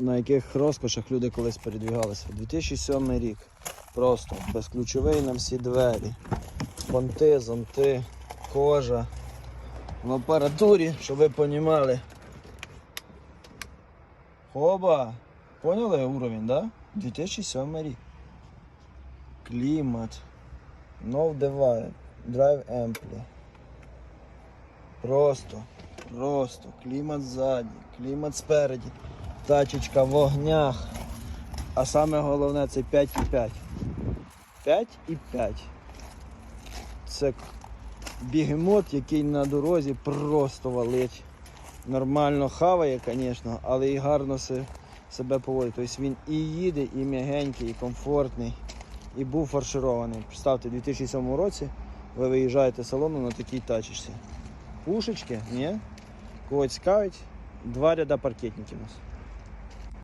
на яких розкошах люди колись передвігалися. 2007 рік. Просто безключовий на всі двері. Понти, зонти, кожа. В апаратурі, щоб ви понімали. Хоба! Поняли уровень, да? 2007 рік. Клімат. No Divide. Drive Ampli. Просто, просто. Клімат ззаді, клімат спереді. Тачечка в огнях. А саме головне це 5,5. 5,5. Це бігемот, який на дорозі просто валить. Нормально хаває, звісно, але і гарно себе поводить. Тобто він і їде, і м'ягенький, і комфортний, і був фарширований. Представте, у 2007 році ви виїжджаєте з салону на такій тачечці. Пушечки, ні? Когось цікавить, два ряда паркетників у нас.